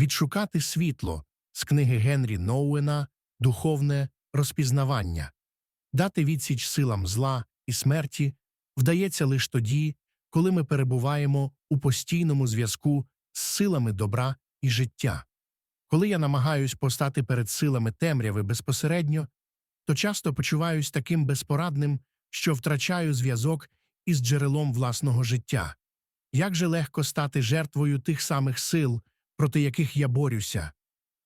відшукати світло з книги Генрі Ноуена Духовне розпізнавання, дати відсіч силам зла і смерті вдається лише тоді, коли ми перебуваємо у постійному зв'язку з силами добра і життя. Коли я намагаюсь постати перед силами темряви безпосередньо, то часто почуваюсь таким безпорадним, що втрачаю зв'язок із джерелом власного життя. Як же легко стати жертвою тих самих сил, проти яких я борюся?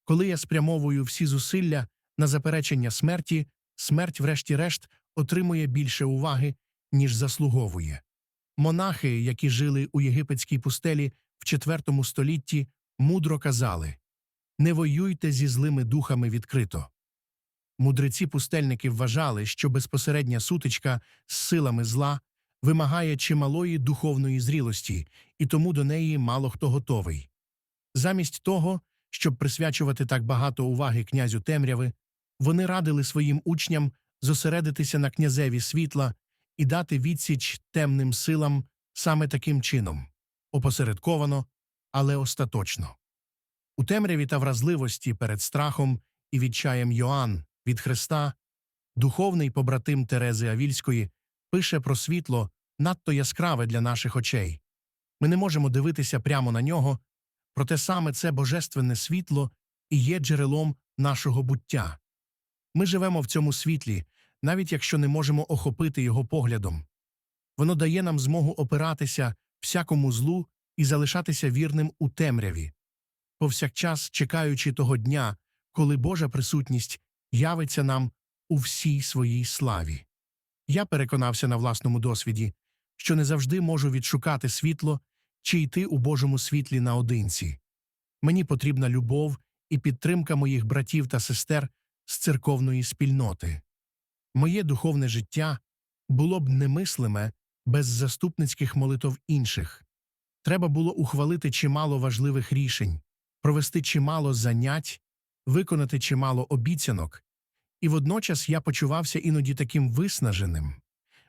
Коли я спрямовую всі зусилля на заперечення смерті, смерть, врешті-решт, отримує більше уваги, ніж заслуговує. Монахи, які жили у єгипетській пустелі в IV столітті, мудро казали не воюйте зі злими духами відкрито. Мудреці пустельники вважали, що безпосередня сутичка з силами зла вимагає чималої духовної зрілості, і тому до неї мало хто готовий. Замість того, щоб присвячувати так багато уваги князю темряви, вони радили своїм учням зосередитися на князеві світла і дати відсіч темним силам саме таким чином опосередковано, але остаточно. У темряві та вразливості перед страхом і відчаєм Йоанн від Христа, духовний побратим Терези Авільської пише про світло надто яскраве для наших очей. Ми не можемо дивитися прямо на нього, проте саме це божественне світло і є джерелом нашого буття. Ми живемо в цьому світлі, навіть якщо не можемо охопити його поглядом. Воно дає нам змогу опиратися всякому злу і залишатися вірним у темряві, повсякчас чекаючи того дня, коли Божа присутність явиться нам у всій своїй славі. Я переконався на власному досвіді, що не завжди можу відшукати світло чи йти у Божому світлі наодинці. Мені потрібна любов і підтримка моїх братів та сестер з церковної спільноти. Моє духовне життя було б немислиме без заступницьких молитв інших. Треба було ухвалити чимало важливих рішень, провести чимало занять, виконати чимало обіцянок, і водночас я почувався іноді таким виснаженим.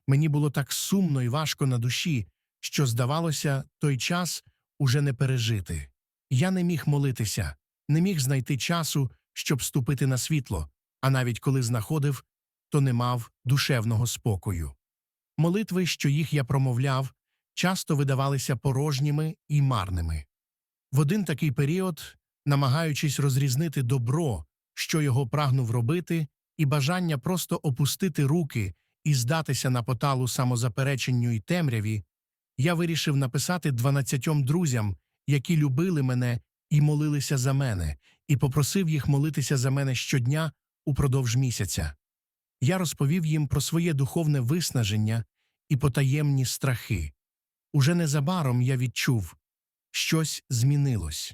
Мені було так сумно і важко на душі, що, здавалося, той час уже не пережити. Я не міг молитися, не міг знайти часу, щоб ступити на світло, а навіть коли знаходив, то не мав душевного спокою. Молитви, що їх я промовляв, часто видавалися порожніми і марними. В один такий період, намагаючись розрізнити добро, що його прагнув робити, і бажання просто опустити руки і здатися на поталу самозапереченню і темряві, я вирішив написати дванадцятьом друзям, які любили мене і молилися за мене, і попросив їх молитися за мене щодня упродовж місяця. Я розповів їм про своє духовне виснаження і потаємні страхи. Уже незабаром я відчув щось змінилось.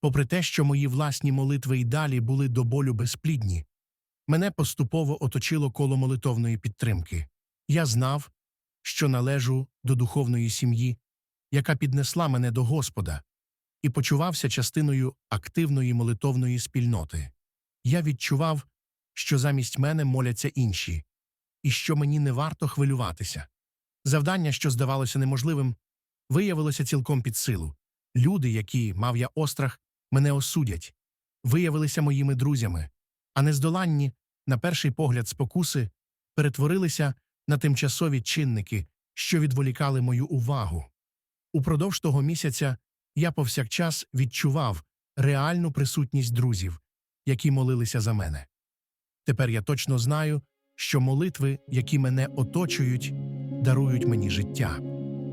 Попри те, що мої власні молитви й далі були до болю безплідні, мене поступово оточило коло молитовної підтримки. Я знав, що належу до духовної сім'ї, яка піднесла мене до Господа, і почувався частиною активної молитовної спільноти. Я відчував, що замість мене моляться інші, і що мені не варто хвилюватися. Завдання, що здавалося неможливим, виявилося цілком під силу. Люди, які, мав я острах, мене осудять, виявилися моїми друзями, а нездоланні, на перший погляд, спокуси перетворилися на тимчасові чинники, що відволікали мою увагу. Упродовж того місяця я повсякчас відчував реальну присутність друзів, які молилися за мене. Тепер я точно знаю, що молитви, які мене оточують, дарують мені життя.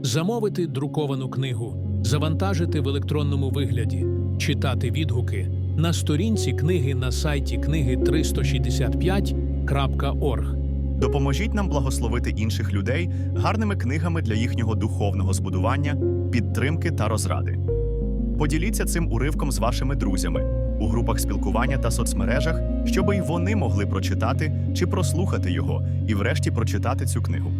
Замовити друковану книгу, завантажити в електронному вигляді, читати відгуки на сторінці книги на сайті книги 365.org. Допоможіть нам благословити інших людей гарними книгами для їхнього духовного збудування, підтримки та розради. Поділіться цим уривком з вашими друзями у групах спілкування та соцмережах, щоб і вони могли прочитати чи прослухати його і, врешті, прочитати цю книгу.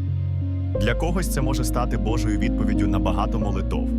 Для когось це може стати Божою відповіддю на багато молитов.